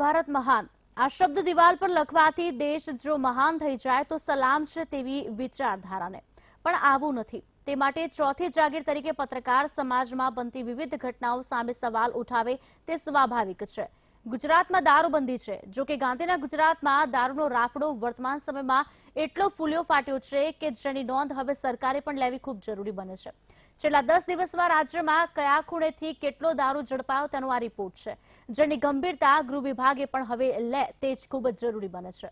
ભારત મહાન. આ શબ્દ દિવાલ પર લખવાથી દેશ જો મહાન થઈ જાય તો સલામ છે તેવી વિચારધારાને. પણ આવું નથી. તે માટે ચોથી જાગીર તરીકે પત્રકાર સમાજમાં બનતી વિવિધ ઘટનાઓ સામે સવાલ ઉઠાવે તે સ્વાભાવિક છે. ગુજરાતમાં દારૂબંધી છે. જો કે ગાંધીના ગુજરાતમાં દારૂનો રાફડો વર્તમાન સમયમાં એટલો ફૂલ્યો ફાટ્યો છે કે જેની નોંધ હવે સરકારે પણ લેવી ખૂબ જરૂરી બને છે. છેલ્લા દસ દિવસમાં રાજ્યમાં કયા ખૂણેથી કેટલો દારૂ ઝડપાયો તેનો આ રિપોર્ટ છે. જેની ગંભીરતા ગૃહ વિભાગે પણ હવે લે, તે જ ખૂબ જ જરૂરી બને છે.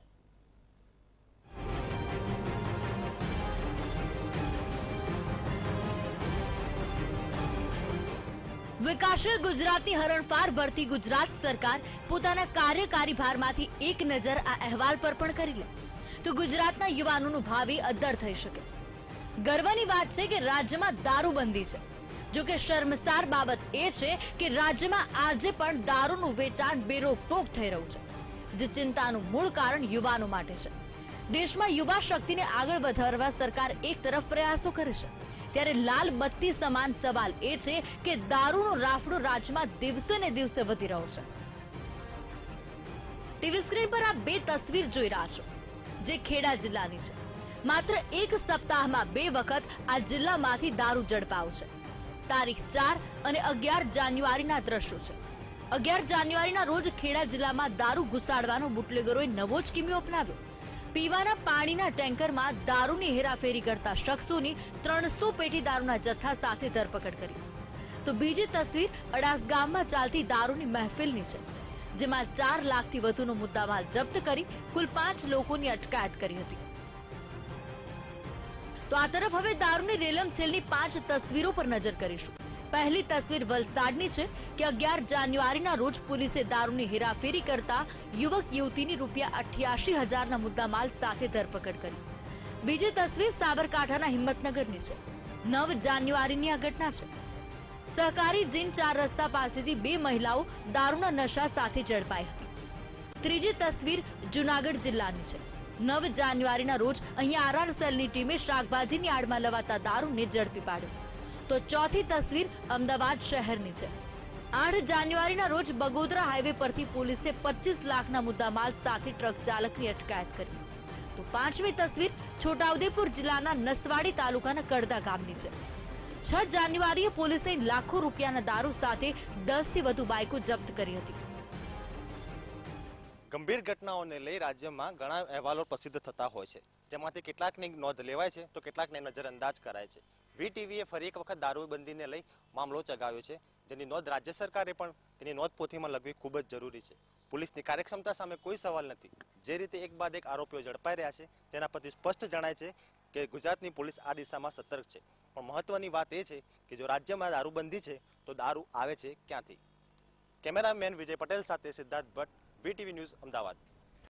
વિકાસશીલ ગુજરાતની હરણફાર ભરતી ગુજરાત સરકાર પોતાના કાર્યકારી ભારમાંથી એક નજર આ અહેવાલ પર પણ કરી લે. તો ગુજરાતના યુવાનોનું ભાવિ અદ્ધર થઈ શકે. ગર્વની વાત છે કે રાજ્યમાં દારૂબંધી છે. જો કે શર્મસાર બાબત એ છે કે રાજ્યમાં આજે પણ દારૂનું વેચાણ બેરોકટોક થઈ રહ્યું છે, જે ચિંતાનું મૂળ કારણ યુવાનો માટે છે. દેશમાં યુવા શક્તિને આગળ વધારવા સરકાર એક તરફ પ્રયાસો કરે છે, ત્યારે લાલ બત્તી સમાન સવાલ એ છે કે દારૂનો રાફડો રાજ્યમાં દિવસે ને દિવસે વધી રહ્યો છે. ટીવી સ્ક્રીન પર આ બે તસવીર જોઈ રહ્યા છો, જે ખેડા જિલ્લાની છે. માત્ર એક સપ્તાહમાં બે વખત આ જિલ્લામાંથી દારૂ ઝડપાવ છે. તારીખ ચાર અને અગિયાર જાન્યુઆરીના દ્રશ્યો છે. અગિયાર જાન્યુઆરીના રોજ ખેડા જિલ્લામાં દારૂ ઘુસાડવાનો બુટલેગરોએ નવો જ કિમ્યો અપનાવ્યો. પીવાના પાણીના ટેન્કરમાં દારૂની હેરાફેરી કરતા શખ્સોની ત્રણસો પેટી દારૂના જથ્થા સાથે ધરપકડ કરી. તો બીજી તસવીર અડાસ ગામમાં ચાલતી દારૂની મહેફિલની છે, જેમાં ચાર લાખથી વધુનો મુદ્દામાલ જપ્ત કરી કુલ પાંચ લોકોની અટકાયત કરી હતી. તો આ તરફ હવે દારૂની રેલમ છેલ્લી પાંચ તસવીરો પર નજર કરીશું. પહેલી તસવીર વલસાડની છે કે અગિયાર જાન્યુઆરીના રોજ પોલીસે દારૂની હેરાફેરી કરતા યુવક યુવતીની રૂપિયા અઠ્યાસી હજારના મુદ્દામાલ સાથે ધરપકડ કરી. બીજી તસવીર સાબરકાંઠાના હિંમતનગરની છે. નવ જાન્યુઆરીની આ ઘટના છે. સહકારી જીન ચાર રસ્તા પાસેથી બે મહિલાઓ દારૂના નશા સાથે ઝડપાઈ હતી. ત્રીજી તસવીર જુનાગઢ જિલ્લાની છે. નવ જાન્યુઆરીના રોજ અહીંયા આરઆર સેલની ટીમે શાકભાજીની આડમાં લવાતા દારૂને ઝડપી પાડ્યો. તો ચોથી તસવીર અમદાવાદ શહેરની છે. આઠ જાન્યુઆરીના રોજ બગોદરા હાઈવે પરથી પોલીસે પચીસ લાખના મુદ્દામાલ સાથે ટ્રક ચાલકની અટકાયત કરી. તો પાંચમી તસવીર છોટાઉદેપુર જિલ્લાના નસવાડી તાલુકાના કડદા ગામની છે. છ જાન્યુઆરીએ પોલીસે લાખો રૂપિયાના દારૂ સાથે દસથી વધુ બાઇકો જપ્ત કરી હતી. ગંભીર ઘટનાઓને લઈ રાજ્યમાં ઘણા અહેવાલો પ્રસિદ્ધ થતા હોય છે. જેમાંથી કેટલાકની નોંધ લેવાય છે તો કેટલાકને નજરઅંદાજ કરાય છે. વીટીવીએ ફરી એક વખત દારૂબંધીને લઈ મામલો ચગાવ્યો છે. જેની નોંધ રાજ્ય સરકારે પણ તેની નોંધ પોથીમાં લખવી ખૂબ જ જરૂરી છે. પોલીસની કાર્યક્ષમતા સામે કોઈ સવાલ નથી. જે રીતે એક બાદ એક આરોપીઓ ઝડપાઈ રહ્યા છે, તેના પરથી સ્પષ્ટ જણાય છે કે ગુજરાતની પોલીસ આ દિશામાં સતર્ક છે. પણ મહત્વની વાત એ છે કે જો રાજ્યમાં દારૂબંધી છે, તો દારૂ આવે છે ક્યાંથી? કેમેરામેન વિજય પટેલ સાથે સિદ્ધાર્થ ભટ્ટ વીટીવી ન્યૂઝ અમદાવાદ.